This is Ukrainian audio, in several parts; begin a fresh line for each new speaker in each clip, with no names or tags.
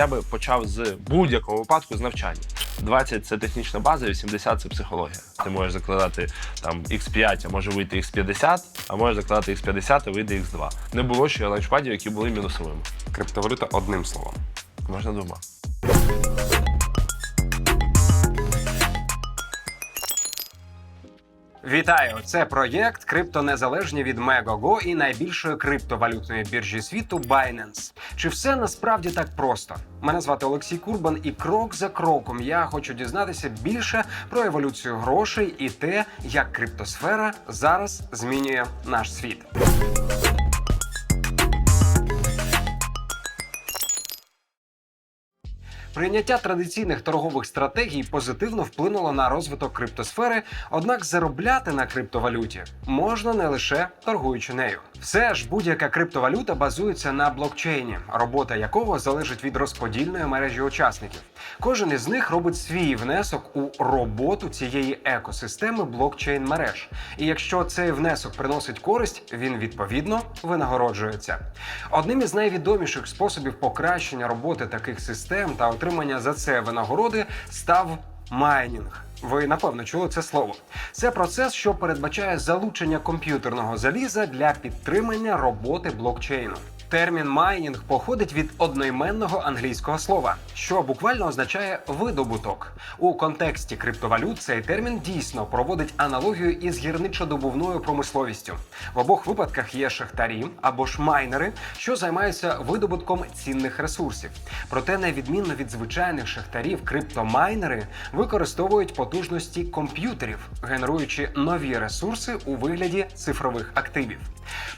Я би почав з будь-якого випадку з навчання. 20 – це технічна база, 80 – це психологія. Ти можеш закладати там X5, а може вийти X50, а можеш закладати X50, а вийде X2. Не було ще ланчпадів, які були мінусовими.
Криптовалюта одним словом.
Можна двома.
Вітаю! Це проєкт Криптонезалежні від Megogo і найбільшої криптовалютної біржі світу Binance. Чи все насправді так просто? Мене звати Олексій Курбан, і крок за кроком я хочу дізнатися більше про еволюцію грошей і те, як криптосфера зараз змінює наш світ. Прийняття традиційних торгових стратегій позитивно вплинуло на розвиток криптосфери, однак заробляти на криптовалюті можна не лише торгуючи нею. Все ж будь-яка криптовалюта базується на блокчейні, робота якого залежить від розподільної мережі учасників. Кожен із них робить свій внесок у роботу цієї екосистеми блокчейн мереж. І якщо цей внесок приносить користь, він відповідно винагороджується. Одним із найвідоміших способів покращення роботи таких систем та отримання за це винагороди став майнінг. Ви напевно чули це слово. Це процес, що передбачає залучення комп'ютерного заліза для підтримання роботи блокчейну. Термін майнінг походить від одноіменного англійського слова, що буквально означає видобуток. У контексті криптовалют цей термін дійсно проводить аналогію із гірничодобувною промисловістю. В обох випадках є шахтарі або ж майнери, що займаються видобутком цінних ресурсів. Проте, на відмінно від звичайних шахтарів, криптомайнери використовують потужності комп'ютерів, генеруючи нові ресурси у вигляді цифрових активів.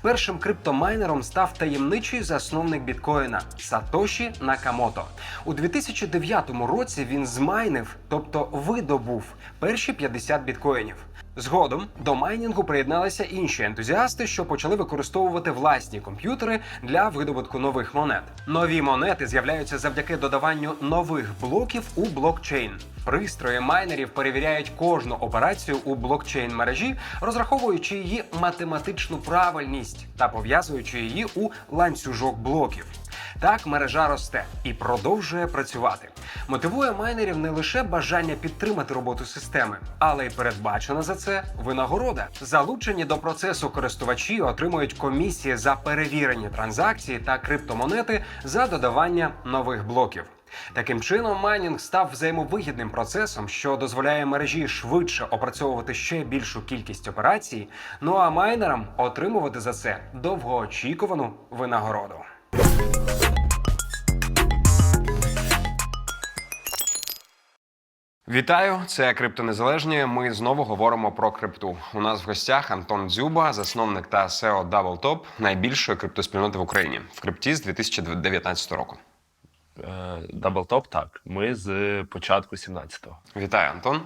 Першим криптомайнером став таємничий засновник біткоїна Сатоші Накамото. У 2009 році він змайнив, тобто видобув перші 50 біткоїнів. Згодом до майнінгу приєдналися інші ентузіасти, що почали використовувати власні комп'ютери для видобутку нових монет. Нові монети з'являються завдяки додаванню нових блоків у блокчейн. Пристрої майнерів перевіряють кожну операцію у блокчейн мережі, розраховуючи її математичну правильність та пов'язуючи її у ланцюжок блоків. Так мережа росте і продовжує працювати. Мотивує майнерів не лише бажання підтримати роботу системи, але й передбачена за це винагорода. Залучені до процесу користувачі отримують комісії за перевірені транзакції та криптомонети за додавання нових блоків. Таким чином, майнінг став взаємовигідним процесом, що дозволяє мережі швидше опрацьовувати ще більшу кількість операцій. Ну а майнерам отримувати за це довгоочікувану винагороду. Вітаю, це криптонезалежні. Ми знову говоримо про крипту. У нас в гостях Антон Дзюба, засновник та SEO DoubleTop, найбільшої криптоспільноти в Україні в крипті з 2019 року.
Даблтоп так. Ми з початку 17-го.
Вітаю, Антон.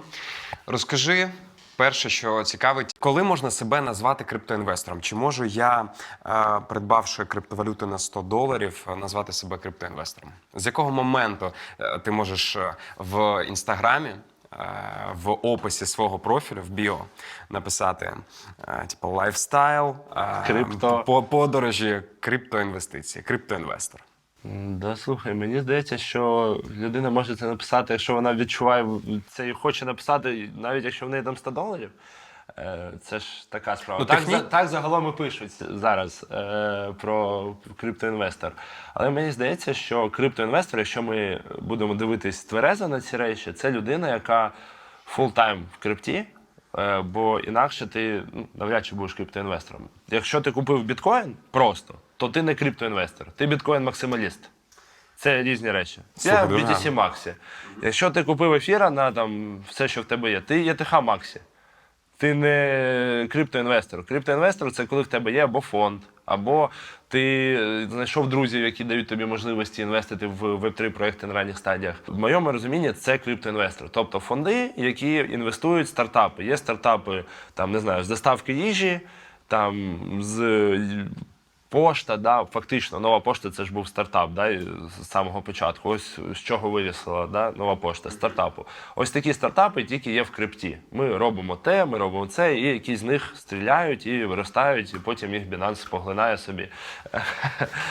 Розкажи. Перше, що цікавить, коли можна себе назвати криптоінвестором? Чи можу я, е, придбавши криптовалюту на 100 доларів, е, назвати себе криптоінвестором? З якого моменту е, ти можеш в інстаграмі, в описі свого профілю в біо написати типу лайфстайл,
Крипто.
подорожі, криптоінвестиції, криптоінвестор?
Да, слухай, мені здається, що людина може це написати, якщо вона відчуває це і хоче написати, навіть якщо в неї там 100 доларів. Е, Це ж така справа.
Ну,
так,
техні-
за, так загалом і пишуть зараз е, про криптоінвестор. Але мені здається, що криптоінвестор, якщо ми будемо дивитись тверезо на ці речі, це людина, яка фултайм в крипті. Е, Бо інакше ти ну, навряд чи будеш криптоінвестором. Якщо ти купив біткоін просто, то ти не криптоінвестор, ти біткоін-максималіст. Це різні речі. Це в BTC Maxі. Якщо ти купив ефіра на там, все, що в тебе є, ти є ТХ Maxі. Ти не криптоінвестор. Криптоінвестор це коли в тебе є або фонд, або ти е, знайшов друзів, які дають тобі можливості інвестити в Web3 проекти на ранніх стадіях. В моєму розумінні це криптоінвестор. Тобто фонди, які інвестують в стартапи. Є стартапи, там не знаю, з доставки їжі, там з Пошта, да, фактично, нова пошта це ж був стартап, да, з самого початку. Ось з чого вирісла да, нова пошта, стартапу. Ось такі стартапи тільки є в крипті. Ми робимо те, ми робимо це, і якісь з них стріляють і виростають, і потім їх Binance поглинає собі.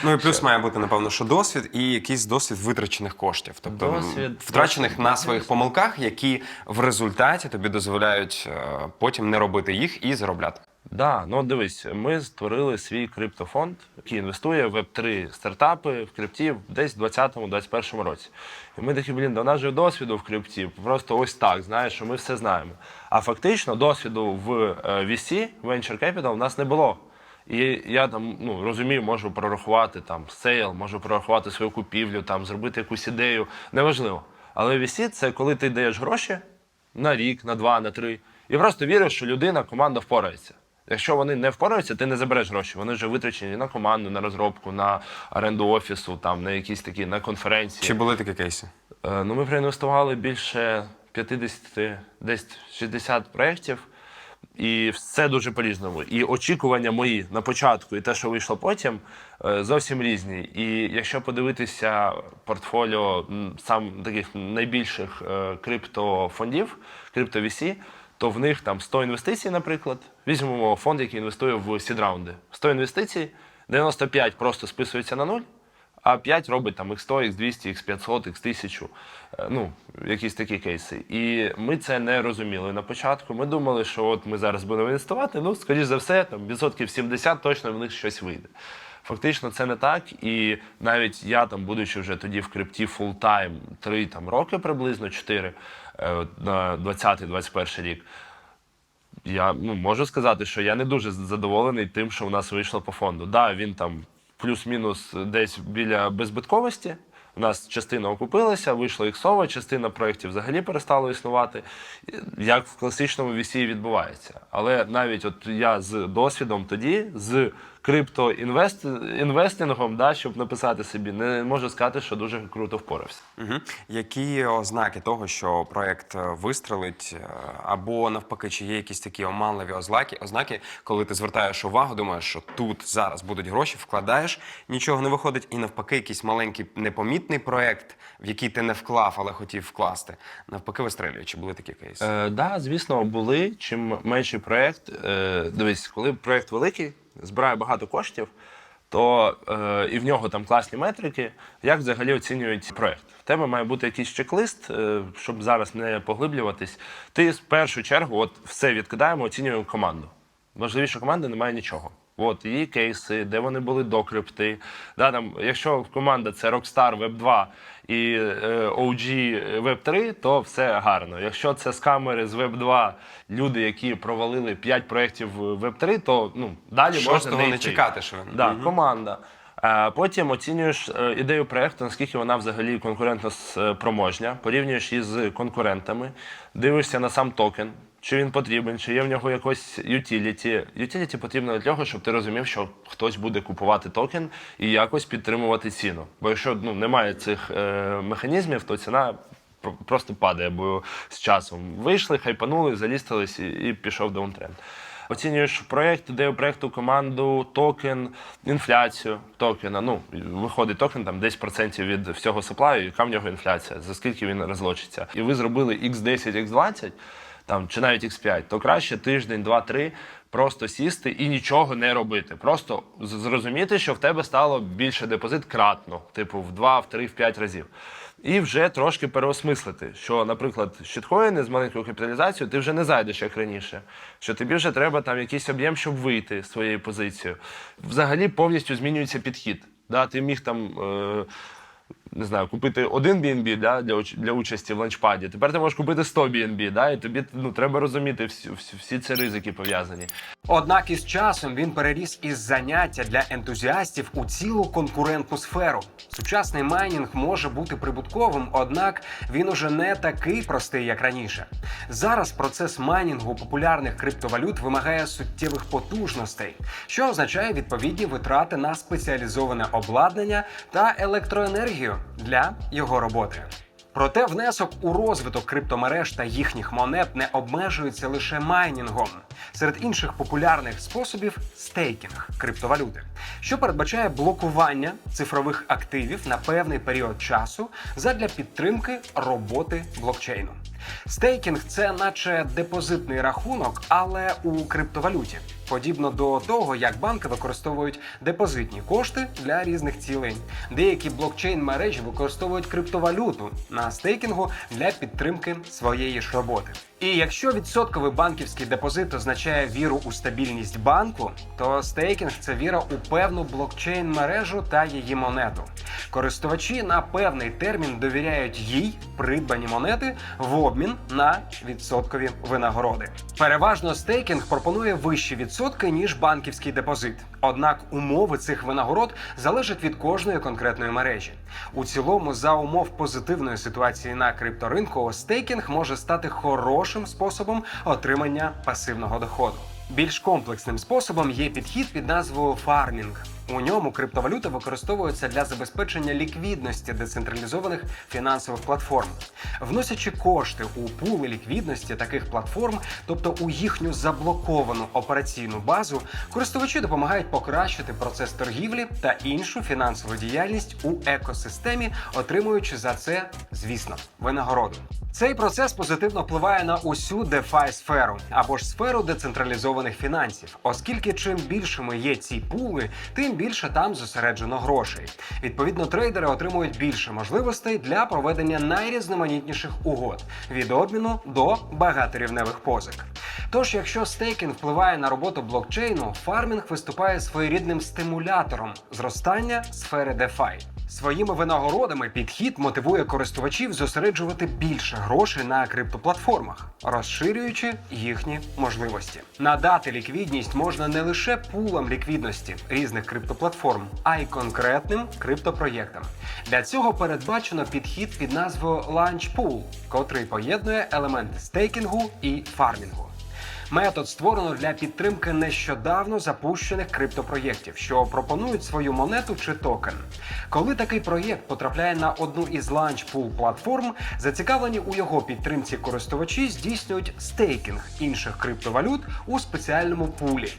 Ну і плюс має бути, напевно, що досвід і якийсь досвід витрачених коштів. Тобто
Досвід,
втрачених
досвід,
на
досвід.
своїх помилках, які в результаті тобі дозволяють е, потім не робити їх і заробляти.
Да, ну дивись, ми створили свій криптофонд, який інвестує в Web3 стартапи в крипті десь в 2020-2021 році. І ми такі, блін, до нас же досвіду в крипті, просто ось так, знаєш, що ми все знаємо. А фактично досвіду в е, VC, Venture Capital, в нас не було. І я там ну, розумію, можу прорахувати там сейл, можу прорахувати свою купівлю, там, зробити якусь ідею, неважливо. Але VC – це коли ти даєш гроші на рік, на два, на три, і просто віриш, що людина, команда впорається. Якщо вони не впораються, ти не забереш гроші. Вони вже витрачені на команду, на розробку, на оренду офісу, там на якісь такі на конференції.
Чи були такі кейси?
Е, Ну, ми проінвестували більше 50, десь 60 проєктів, і все дуже по-різному. І очікування мої на початку, і те, що вийшло потім, е, зовсім різні. І якщо подивитися портфоліо сам таких найбільших е, криптофондів, крипто-VC, то в них там 100 інвестицій, наприклад. Візьмемо фонд, який інвестує в сідрраунди. 100 інвестицій, 95 просто списується на нуль. А 5 робить там X100, X200, X500, X1000, е, ну, якісь такі кейси. І ми це не розуміли на початку. Ми думали, що от ми зараз будемо інвестувати, ну, скоріш за все, там відсотків 70 точно в них щось вийде. Фактично, це не так. І навіть я, там, будучи вже тоді в крипті фултайм 3 там, роки приблизно 4 е, на 20-21 рік, я ну, можу сказати, що я не дуже задоволений тим, що у нас вийшло по фонду. Да, він там плюс-мінус десь біля беззбитковості. У нас частина окупилася, вийшло іксова, частина проєктів взагалі перестала існувати, як в класичному VC відбувається. Але навіть от я з досвідом тоді, з криптоінвестингом, да, щоб написати собі, не можу сказати, що дуже круто впорався.
Угу. Які ознаки того, що проект е, вистрелить, е, або навпаки, чи є якісь такі оманливі ознаки, ознаки, коли ти звертаєш увагу, думаєш, що тут зараз будуть гроші, вкладаєш, нічого не виходить, і навпаки, якийсь маленький непомітний проект, в який ти не вклав, але хотів вкласти, навпаки, вистрелює. Чи були такі кейси?
Е, да, звісно, були. Чим менший проєкт, е, дивись, коли проєкт великий, збирає багато коштів, то е, і в нього там класні метрики, як взагалі оцінюють проєкт. В тебе має бути якийсь чек-лист, е, щоб зараз не поглиблюватись. Ти в першу чергу от все відкидаємо, оцінюємо команду. Важливіше команди немає нічого. От її кейси, де вони були до крипти. Да, там, якщо команда це Rockstar Web 2 і е, OG Web 3, то все гарно. Якщо це скамери з Web 2, люди, які провалили 5 проєктів Web 3, то ну, далі можна
Шостого
не
не
йти.
чекати, що
Да, команда. А потім оцінюєш е, ідею проєкту, наскільки вона взагалі конкурентно спроможня, порівнюєш її з конкурентами, дивишся на сам токен, чи він потрібен, чи є в нього якось utility. Utility потрібно для того, щоб ти розумів, що хтось буде купувати токен і якось підтримувати ціну. Бо якщо ну, немає цих е, механізмів, то ціна просто падає, бо з часом вийшли, хайпанули, залістились і, і пішов даунтренд. Оцінюєш проєкт, ідею проєкту, команду, токен, інфляцію токена. Ну, виходить токен там 10% від всього суплаю, яка в нього інфляція, за скільки він розлочиться. І ви зробили X10, X20, там, чи навіть X5, то краще тиждень, два-три просто сісти і нічого не робити. Просто зрозуміти, що в тебе стало більше депозит кратно, типу в 2, в 3, в 5 разів. І вже трошки переосмислити, що, наприклад, щиткоїни з маленькою капіталізацією ти вже не зайдеш як раніше. Що тобі вже треба там якийсь об'єм, щоб вийти з своєю позицією. Взагалі повністю змінюється підхід. Да, ти міг там. Е- не знаю, купити один BNB да, для, для участі в ланчпаді. Тепер ти можеш купити 100 BNB, да, і тобі ну, треба розуміти всі, всі ці ризики пов'язані.
Однак із часом він переріс із заняття для ентузіастів у цілу конкурентну сферу. Сучасний майнінг може бути прибутковим, однак він уже не такий простий, як раніше. Зараз процес майнінгу популярних криптовалют вимагає суттєвих потужностей, що означає відповідні витрати на спеціалізоване обладнання та електроенергію для його роботи. Проте внесок у розвиток криптомереж та їхніх монет не обмежується лише майнінгом. Серед інших популярних способів стейкінг криптовалюти, що передбачає блокування цифрових активів на певний період часу задля підтримки роботи блокчейну. Стейкінг це наче депозитний рахунок, але у криптовалюті. Подібно до того, як банки використовують депозитні кошти для різних цілей. Деякі блокчейн мережі використовують криптовалюту на стейкінгу для підтримки своєї ж роботи. І якщо відсотковий банківський депозит означає віру у стабільність банку, то стейкінг це віра у певну блокчейн мережу та її монету. Користувачі на певний термін довіряють їй придбані монети в обмін на відсоткові винагороди. Переважно стейкінг пропонує вищі відсотки ніж банківський депозит. Однак умови цих винагород залежать від кожної конкретної мережі. У цілому, за умов позитивної ситуації на крипторинку, стейкінг може стати хорошим способом отримання пасивного доходу. Більш комплексним способом є підхід під назвою фармінг. У ньому криптовалюта використовується для забезпечення ліквідності децентралізованих фінансових платформ, вносячи кошти у пули ліквідності таких платформ, тобто у їхню заблоковану операційну базу, користувачі допомагають покращити процес торгівлі та іншу фінансову діяльність у екосистемі, отримуючи за це, звісно, винагороду. Цей процес позитивно впливає на усю DeFi сферу або ж сферу децентралізованих фінансів, оскільки чим більшими є ці пули, тим більше там зосереджено грошей. Відповідно, трейдери отримують більше можливостей для проведення найрізноманітніших угод від обміну до багаторівневих позик. Тож, якщо стейкінг впливає на роботу блокчейну, фармінг виступає своєрідним стимулятором зростання сфери DeFi. Своїми винагородами підхід мотивує користувачів зосереджувати більше грошей на криптоплатформах, розширюючи їхні можливості. Надати ліквідність можна не лише пулам ліквідності різних криптоплатформ, а й конкретним криптопроєктам. Для цього передбачено підхід під назвою Launch Pool, котрий поєднує елементи стейкінгу і фармінгу. Метод створено для підтримки нещодавно запущених криптопроєктів, що пропонують свою монету чи токен. Коли такий проєкт потрапляє на одну із ланчпул платформ, зацікавлені у його підтримці користувачі здійснюють стейкінг інших криптовалют у спеціальному пулі.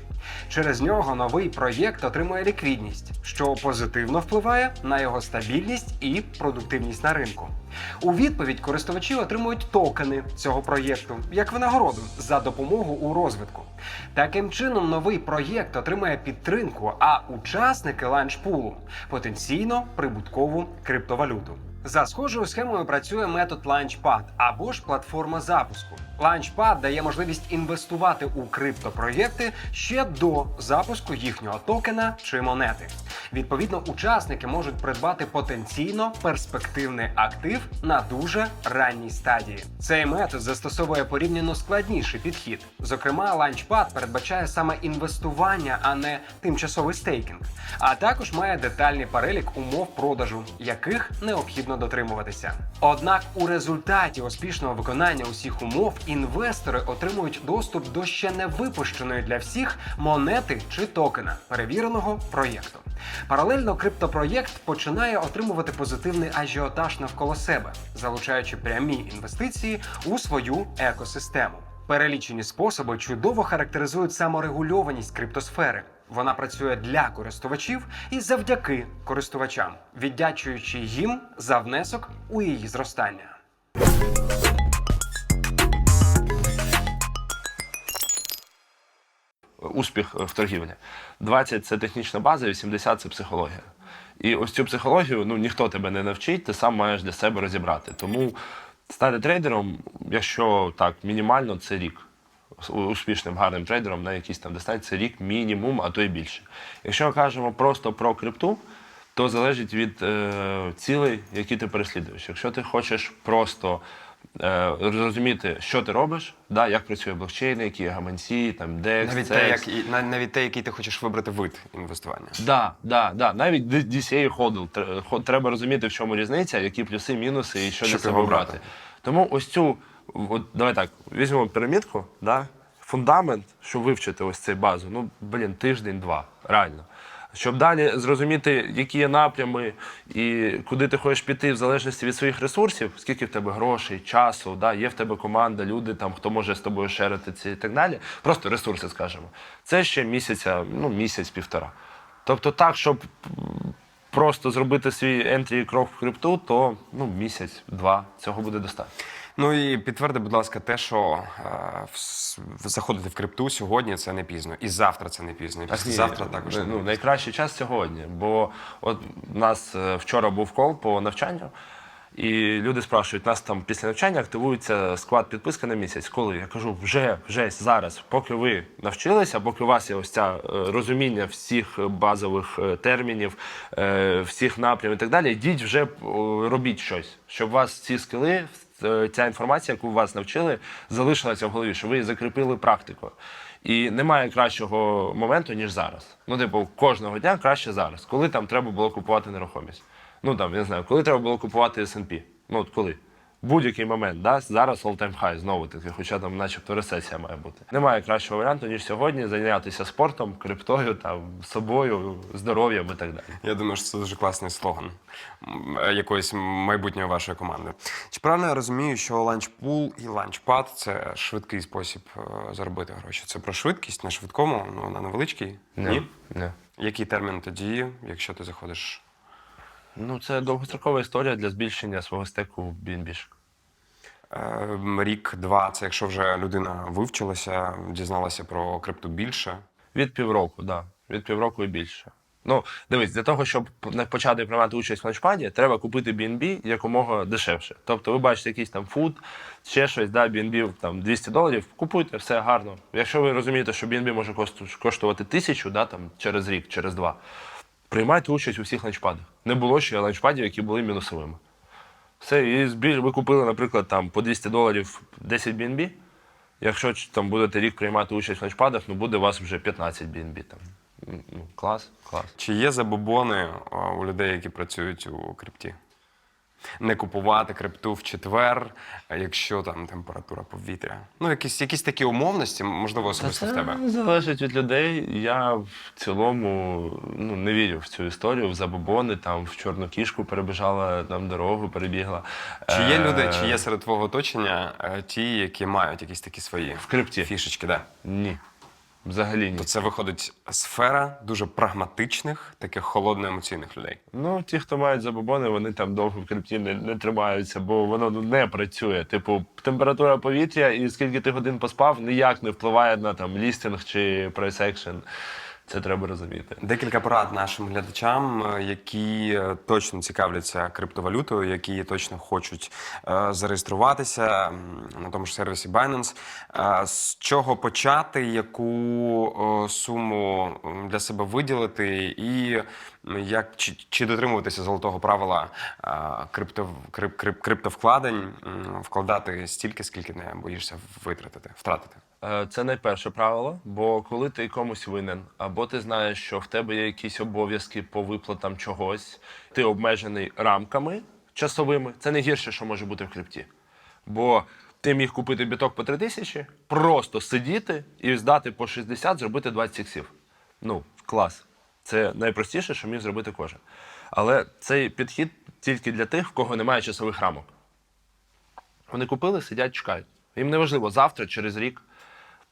Через нього новий проєкт отримує ліквідність, що позитивно впливає на його стабільність і продуктивність на ринку. У відповідь користувачі отримують токени цього проєкту як винагороду за допомогу у розвитку. Таким чином, новий проєкт отримає підтримку, а учасники ланчпулу потенційно прибуткову криптовалюту. За схожою схемою працює метод Launchpad або ж платформа запуску. Launchpad дає можливість інвестувати у криптопроєкти ще до запуску їхнього токена чи монети. Відповідно, учасники можуть придбати потенційно перспективний актив на дуже ранній стадії. Цей метод застосовує порівняно складніший підхід. Зокрема, Launchpad передбачає саме інвестування, а не тимчасовий стейкінг, а також має детальний перелік умов продажу, яких необхідно дотримуватися. Однак у результаті успішного виконання усіх умов інвестори отримують доступ до ще не випущеної для всіх монети чи токена перевіреного проєкту. Паралельно криптопроєкт починає отримувати позитивний ажіотаж навколо себе, залучаючи прямі інвестиції у свою екосистему. Перелічені способи чудово характеризують саморегульованість криптосфери. Вона працює для користувачів і завдяки користувачам, віддячуючи їм за внесок у її зростання.
успіх в торгівлі. 20 це технічна база, 80 це психологія. І ось цю психологію ну, ніхто тебе не навчить, ти сам маєш для себе розібрати. Тому стати трейдером, якщо так, мінімально, це рік. Успішним гарним трейдером на якійсь там дистанції рік мінімум, а то й більше. Якщо ми кажемо просто про крипту, то залежить від е, цілей, які ти переслідуєш. Якщо ти хочеш просто е, зрозуміти, що ти робиш, да, як працює блокчейн, які гаманці, там DEX,
Навіть те, як, і- на- навіть те, який ти хочеш вибрати вид інвестування.
Да, да, да. Навіть D- DCA ходл. Тр- хо- Треба розуміти, в чому різниця, які плюси, мінуси і що
Щоб
для себе
його
брати.
брати.
Тому ось цю, от, давай так, візьмемо пірамідку, да? фундамент, щоб вивчити ось цю базу, ну, блін, тиждень-два, реально. Щоб далі зрозуміти, які є напрями і куди ти хочеш піти, в залежності від своїх ресурсів, скільки в тебе грошей, часу, да, є в тебе команда, люди, там, хто може з тобою шерити це і так далі. Просто ресурси, скажімо. Це ще місяця, ну, місяць-півтора. Тобто так, щоб просто зробити свій ентрі крок в крипту, то ну, місяць-два цього буде достатньо.
Ну і підтверди, будь ласка, те, що е, заходити в крипту сьогодні це не пізно, і завтра це не пізно, і післязавтра також не
ну,
пізно.
найкращий час сьогодні. Бо от у нас е, вчора був кол по навчанню, і люди спрашують, нас там після навчання активується склад підписки на місяць. Коли? Я кажу, вже, вже зараз, поки ви навчилися, поки у вас є ось ця е, розуміння всіх базових е, термінів, всіх напрямів і так далі, йдіть вже робіть щось, щоб у вас ці скили, ця інформація, яку вас навчили, залишилася в голові, що ви закріпили практику. І немає кращого моменту, ніж зараз. Ну, типу, кожного дня краще зараз. Коли там треба було купувати нерухомість. Ну там, я не знаю, коли треба було купувати S&P. Ну от коли. Будь-який момент, да? зараз all-time high, знову таки, хоча там начебто рецесія має бути. Немає кращого варіанту, ніж сьогодні зайнятися спортом, криптою, там, собою, здоров'ям і так далі.
Я думаю, що це дуже класний слоган е, якоїсь майбутньої вашої команди. Чи правильно я розумію, що ланчпул і ланчпад це швидкий спосіб е, заробити гроші? Це про швидкість на швидкому, ну на невеличкій? Ні?
Ні.
Який термін тоді, якщо ти заходиш?
Ну, це довгострокова історія для збільшення свого стеку в BNB.
Е, Рік-два, це якщо вже людина вивчилася, дізналася про крипту більше.
Від півроку, так. Да. Від півроку і більше. Ну, дивись, для того, щоб почати приймати участь в ланчпаді, треба купити BNB якомога дешевше. Тобто, ви бачите якийсь там фуд, ще щось, да, BNB там 200 доларів, купуйте, все гарно. Якщо ви розумієте, що BNB може коштувати тисячу да, там, через рік, через два, приймайте участь у всіх ланчпадах. Не було ще ланчпадів, які були мінусовими. Все, і збір, ви купили, наприклад, там по 200 доларів 10 BNB. Якщо там будете рік приймати участь в ланчпадах, ну буде у вас вже 15 BNB. Там. Ну, клас, клас.
Чи є забобони у людей, які працюють у крипті? Не купувати крипту в четвер, якщо там температура повітря. Ну, якісь, якісь такі умовності, можливо, особисто в тебе.
залежить від людей. Я в цілому ну, не вірю в цю історію, в забобони, там в чорну кішку перебіжала там дорогу, перебігла.
Чи є люди,
Е,
чи є серед твого оточення е, ті, які мають якісь такі свої
в крипті?
фішечки? Да.
Ні. Взагалі ні.
То це виходить сфера дуже прагматичних, таких холодно-емоційних людей.
Ну, ті, хто мають забобони, вони там довго в крипті не, не тримаються, бо воно ну, не працює. Типу, температура повітря і скільки ти годин поспав, ніяк не впливає на там лістинг чи action. Це треба розуміти.
Декілька порад нашим глядачам, е, які е, точно цікавляться криптовалютою, які точно хочуть е, зареєструватися на тому ж сервісі Binance. З чого почати, яку суму для себе виділити, і як чи, чи дотримуватися золотого правила крипто, крип, крип, криптовкладень, вкладати стільки, скільки не боїшся витратити, втратити.
Е, Це найперше правило, бо коли ти комусь винен, або ти знаєш, що в тебе є якісь обов'язки по виплатам чогось, ти обмежений рамками часовими, це найгірше, що може бути в крипті. Бо ти міг купити біток по 3 тисячі, просто сидіти і здати по 60, зробити 20 іксів. Ну, клас. Це найпростіше, що міг зробити кожен. Але цей підхід тільки для тих, в кого немає часових рамок. Вони купили, сидять, чекають. Їм не важливо завтра, через рік.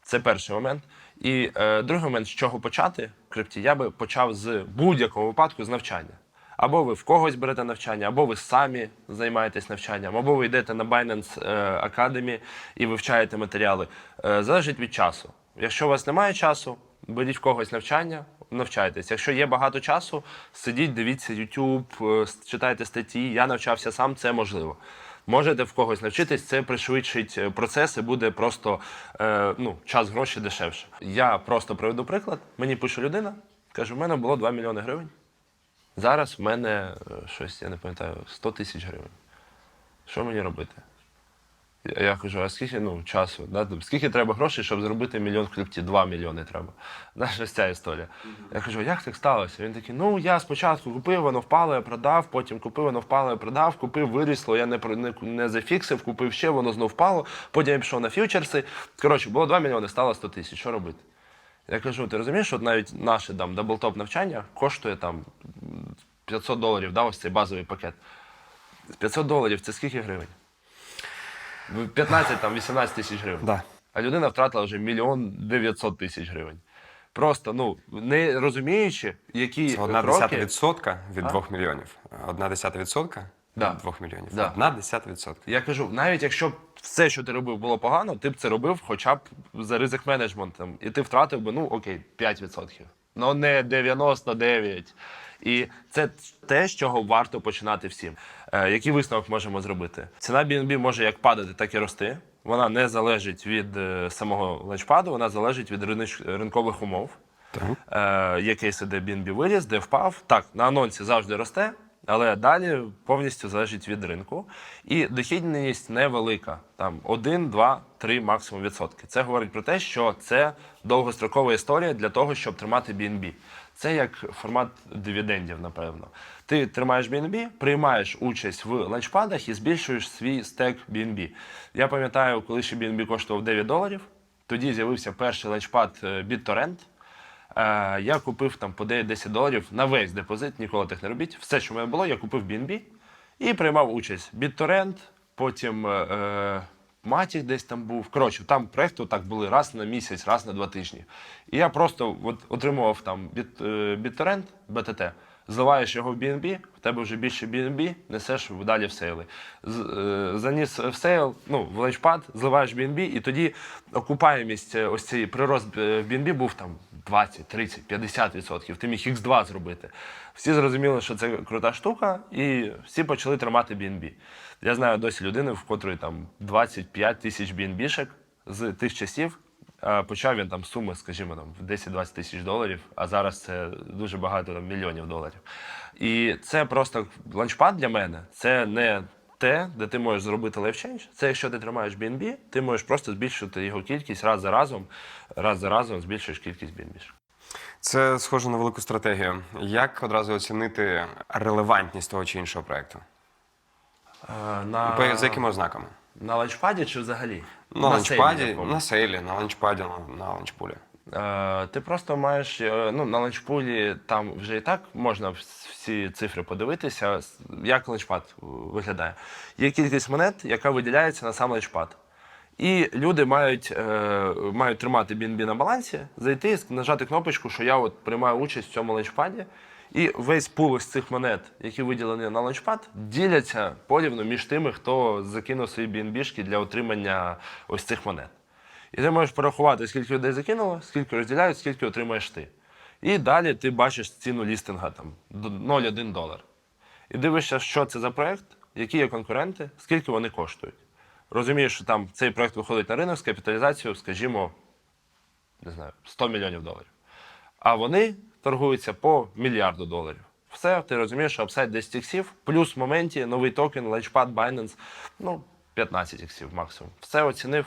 Це перший момент. І е, другий момент, з чого почати в крипті, я би почав з будь-якого випадку з навчання. Або ви в когось берете навчання, або ви самі займаєтесь навчанням, або ви йдете на Binance е, Academy і вивчаєте матеріали. Е, залежить від часу. Якщо у вас немає часу, беріть в когось навчання, навчайтесь. Якщо є багато часу, сидіть, дивіться YouTube, е, читайте статті. Я навчався сам, це можливо. Можете в когось навчитись, це пришвидшить е, процес і буде просто е, ну, час гроші дешевше. Я просто приведу приклад. Мені пише людина, каже, в мене було 2 мільйони гривень. Зараз в мене е, щось, я не пам'ятаю, 100 тисяч гривень. Що мені робити? Я- кажу, а скільки ну, часу? Да? Скільки треба грошей, щоб зробити мільйон в крипті? Два мільйони треба. Знаєш, ось ця історія. Я кажу, як так сталося? Він такий, ну я спочатку купив, воно впало, я продав, потім купив, воно впало, я продав, купив, вирісло, я не, не, не зафіксив, купив ще, воно знов впало, потім я пішов на фьючерси. Коротше, було 2 мільйони, стало 100 тисяч. Що робити? Я кажу, ти розумієш, от навіть наше там даблтоп навчання коштує там 500 доларів, да, ось цей базовий пакет. 500 доларів це скільки гривень? 15 там 18 тисяч гривень.
Да.
А людина втратила вже мільйон 900 тисяч гривень. Просто ну не розуміючи, які
Це одна
кроки...
десята відсотка від
А?
двох мільйонів. Одна десята відсотка
Да.
від двох мільйонів.
Да.
Одна десята відсотка.
Я кажу, навіть якщо б все, що ти робив, було погано, ти б це робив хоча б за ризик менеджментом. І ти втратив би, ну окей, 5%. Ну не 99. І це те, з чого варто починати всім. Е, який висновок можемо зробити? Ціна BNB може як падати, так і рости. Вона не залежить від е, самого ланчпаду, вона залежить від ринич- ринкових умов.
Так.
Е, є кейси, де BNB виріс, де впав. Так, на анонсі завжди росте, але далі повністю залежить від ринку. І дохідність невелика. Там 1, 2, 3 максимум відсотки. Це говорить про те, що це довгострокова історія для того, щоб тримати BNB. Це як формат дивідендів, напевно. Ти тримаєш BNB, приймаєш участь в ланчпадах і збільшуєш свій стек BNB. Я пам'ятаю, коли ще BNB коштував 9 доларів, тоді з'явився перший ланчпад е, BitTorrent. Е, я купив там по 9-10 доларів на весь депозит, ніколи так не робіть. Все, що в мене було, я купив BNB і приймав участь. BitTorrent, потім е, Matic десь там був. Коротше, там проекти так були раз на місяць, раз на два тижні. І я просто от, отримував там Bit, е, BitTorrent, BTT, зливаєш його в BNB, в тебе вже більше BNB, несеш далі в сейли. З, е, заніс в сейл, ну, в ланчпад, зливаєш BNB, і тоді окупаємість, е, ось цей прирост е, в BNB був там 20, 30, 50 відсотків. Ти міг X2 зробити. Всі зрозуміли, що це крута штука, і всі почали тримати BNB. Я знаю досі людини, в котрої там 25 тисяч BNB-шек з тих часів. Почав він там суми, скажімо, там в 10-20 тисяч доларів, а зараз це дуже багато там, мільйонів доларів. І це просто ланчпад для мене. Це не те, де ти можеш зробити лайфчейндж. Це якщо ти тримаєш BNB, ти можеш просто збільшити його кількість раз за разом, раз за разом збільшуєш кількість BNB.
Це схоже на велику стратегію. Як одразу оцінити релевантність того чи іншого проекту?
Е, На,
За якими ознаками?
на ланчпаді чи взагалі?
На, ланчпаді,
сейлі
на сейлі, на ланчпаді, на, на ланчпулі.
Е, Ти просто маєш е, ну, на ланчпулі там вже і так можна всі цифри подивитися, як ланчпад е, виглядає. Є кількість монет, яка виділяється на сам ланчпад. І люди мають, мають тримати BNB на балансі, зайти, ск- нажати кнопочку, що я от приймаю участь в цьому ланчпаді. І весь пул ось цих монет, які виділені на ланчпад, діляться порівну між тими, хто закинув свої BNB-шки для отримання ось цих монет. І ти можеш порахувати, скільки людей закинуло, скільки розділяють, скільки отримаєш ти. І далі ти бачиш ціну лістинга там до 0,1 долар. І дивишся, що це за проект, які є конкуренти, скільки вони коштують. Розумієш, що там цей проект виходить на ринок з капіталізацією, скажімо, не знаю, 100 мільйонів доларів. А вони торгуються по мільярду доларів. Все, ти розумієш, що апсайд 10 іксів, плюс в моменті новий токен, ланчпад, Binance, ну, 15 іксів максимум. Все оцінив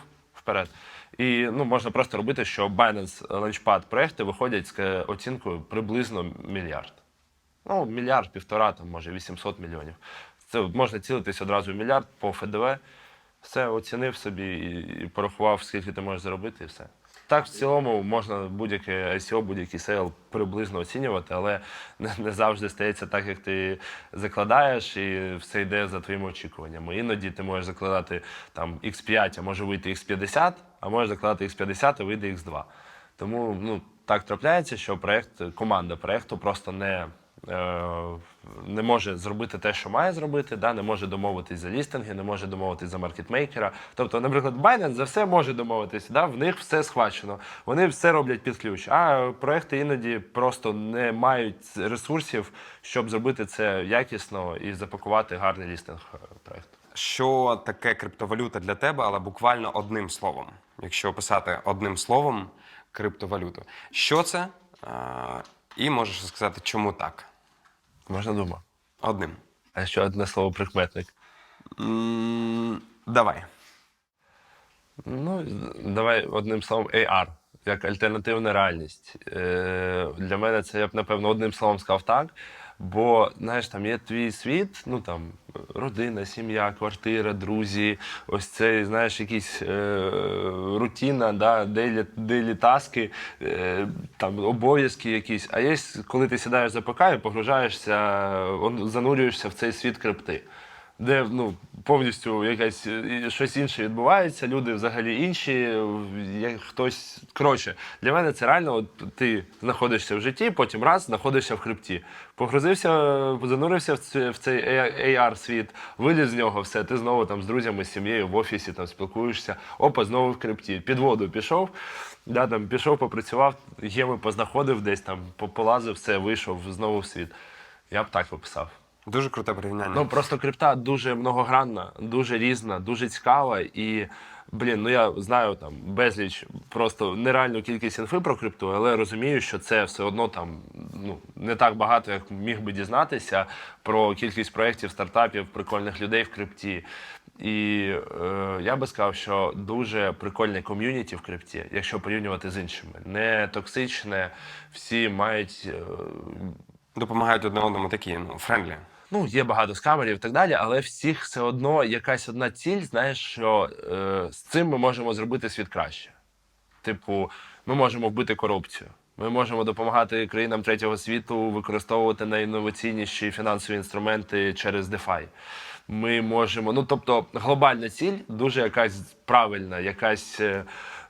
вперед. І ну, можна просто робити, що Binance Launchpad проекти виходять з е, оцінкою приблизно мільярд. Ну, мільярд, півтора, там, може, 800 мільйонів. Це можна цілитись одразу в мільярд по ФДВ. Все оцінив собі і, порахував, скільки ти можеш заробити, і все. Так, в цілому можна будь-яке ICO, будь-який сейл приблизно оцінювати, але не, завжди стається так, як ти закладаєш, і все йде за твоїми очікуваннями. Іноді ти можеш закладати там X5, а може вийти X50, а можеш закладати X50, а вийде X2. Тому ну, так трапляється, що проект, команда проекту просто не, не може зробити те, що має зробити, да, не може домовитись за лістинги, не може домовитись за маркетмейкера. Тобто, наприклад, Binance за все може домовитись, да, в них все схвачено, вони все роблять під ключ. А проекти іноді просто не мають ресурсів, щоб зробити це якісно і запакувати гарний лістинг е, проекту.
Що таке криптовалюта для тебе, але буквально одним словом? Якщо описати одним словом криптовалюту, що це? Е, І можеш сказати, чому так?
Можна двома?
Одним.
А ще одне слово прикметник.
М, Давай.
Ну, давай одним словом AR, як альтернативна реальність. Е, для мене це я б, напевно, одним словом сказав так. Бо знаєш, там є твій світ, ну там родина, сім'я, квартира, друзі, ось це, знаєш, якісь е, рутина, да, дейлі, дейлі таски, е, там обов'язки якісь. А є, коли ти сідаєш за ПК і погружаєшся, занурюєшся в цей світ крипти. Де ну повністю якесь е, щось інше відбувається, люди взагалі інші, як хтось. Коротше, для мене це реально, от ти знаходишся в житті, потім раз знаходишся в хребті. Погрузився, занурився в цей, в цей AR-світ, виліз з нього, все, ти знову там з друзями, з сім'єю в офісі там спілкуєшся, опа, знову в крипті. Під воду пішов, да, там, пішов, попрацював, геми познаходив десь там, по- полазив, все, вийшов знову в світ. Я б так описав.
Дуже круте порівняння.
Ну просто крипта дуже многогранна, дуже різна, дуже цікава. І блін, ну я знаю там безліч, просто нереальну кількість інфи про крипту, але розумію, що це все одно там ну не так багато, як міг би дізнатися про кількість проєктів, стартапів, прикольних людей в крипті. І е, я би сказав, що дуже прикольне ком'юніті в крипті, якщо порівнювати з іншими. Не токсичне, всі мають е,
Допомагають одне одному такі, ну, френдлі.
Ну, є багато скамерів і так далі, але всіх все одно якась одна ціль, знаєш, що е, з цим ми можемо зробити світ краще. Типу, ми можемо вбити корупцію. Ми можемо допомагати країнам третього світу використовувати найінноваційніші фінансові інструменти через DeFi. Ми можемо, ну тобто, глобальна ціль дуже якась правильна, якась.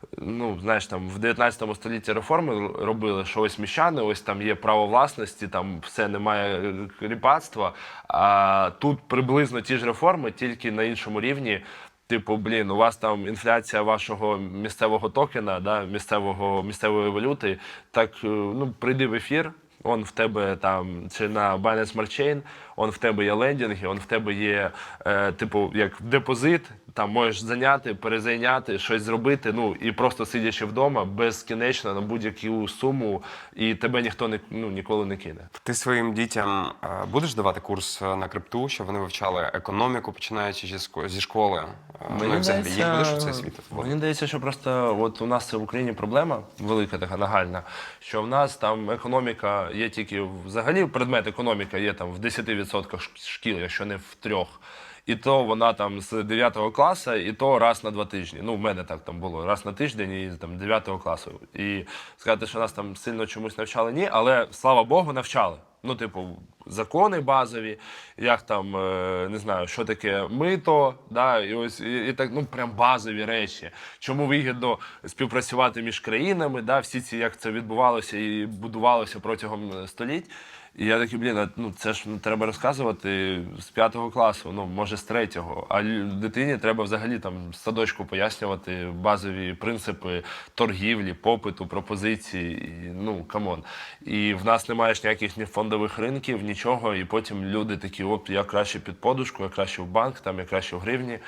Е, Ну, знаєш, там в 19 столітті реформи робили, що ось міщани, ось там є право власності, там все немає ріпацтва. А тут приблизно ті ж реформи, тільки на іншому рівні. Типу, блін, у вас там інфляція вашого місцевого токена, да, місцевого, місцевої валюти. Так е, ну прийди в ефір. Он в тебе там чи на Binance Smart Chain, он в тебе є лендінги, он в тебе є, е, типу, як депозит, там можеш зайняти, перезайняти, щось зробити. Ну і просто сидячи вдома, безкінечно на будь-яку суму, і тебе ніхто не ну, ніколи не кине.
Ти своїм дітям е, будеш давати курс е, на крипту, щоб вони вивчали економіку, починаючи зі зі школи? Е, ну взагалі їх будеш у цей світ?
Мені здається, що просто от у нас це в Україні проблема велика, така нагальна, що в нас там економіка є тільки взагалі предмет економіка є там в 10% шкіл, якщо не в трьох. І то вона там з 9 класу, і то раз на два тижні. Ну, в мене так там було раз на тиждень і там 9 класу. І сказати, що нас там сильно чомусь навчали, ні, але слава Богу, навчали. Ну, типу, закони базові, як там е, не знаю, що таке мито, да, і ось і, і так, ну прям базові речі. Чому вигідно співпрацювати між країнами, да, всі ці як це відбувалося і будувалося протягом е, століть. І я такий, блін, ну це ж треба розказувати з п'ятого класу, ну може з третього. А дитині треба взагалі там садочку пояснювати базові принципи торгівлі, попиту, пропозиції. Ну камон. І в нас немає ж ніяких ні фондових ринків, нічого. І потім люди такі, оп, я краще під подушку, я краще в банк, там я краще в гривні.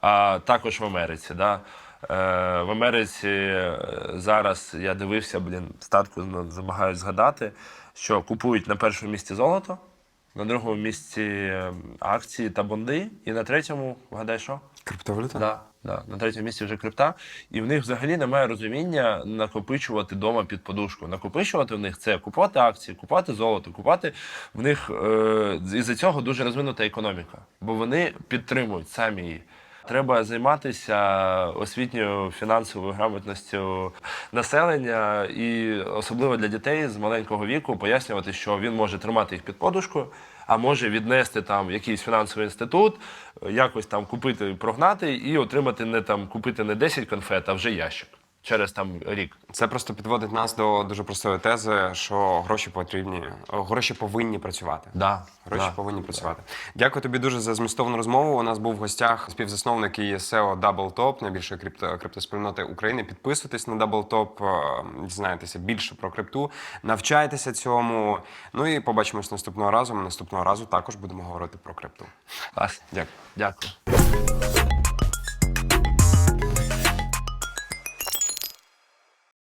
А також в Америці. Да? Е, в Америці е, зараз я дивився, блін, статку ну, замагаюсь згадати, що купують на першому місці золото, на другому місці е, акції та бонди, і на третьому, вгадай, що?
Криптовалюта?
Да, да. На третьому місці вже крипта. І в них взагалі немає розуміння накопичувати дома під подушку. Накопичувати в них це купувати акції, купувати золото, купувати в них е, із-за цього дуже розвинута економіка, бо вони підтримують самі її. Треба займатися освітньою фінансовою грамотністю населення і особливо для дітей з маленького віку пояснювати, що він може тримати їх під подушкою, а може віднести там якийсь фінансовий інститут, якось там купити, прогнати і отримати не там купити не 10 конфет, а вже ящик через там рік.
Це просто підводить нас до дуже простої тези, що гроші потрібні, гроші повинні працювати.
Да,
Гроші
да.
повинні працювати. Дякую тобі дуже за змістовну розмову. У нас був в гостях співзасновник і SEO Double Top, найбільшої крипто, криптоспільноти України. Підписуйтесь на Double Top, е, дізнаєтеся більше про крипту, навчайтеся цьому. Ну і побачимось наступного разу. Ми наступного разу також будемо говорити про крипту.
Клас.
Дякую.
Дякую.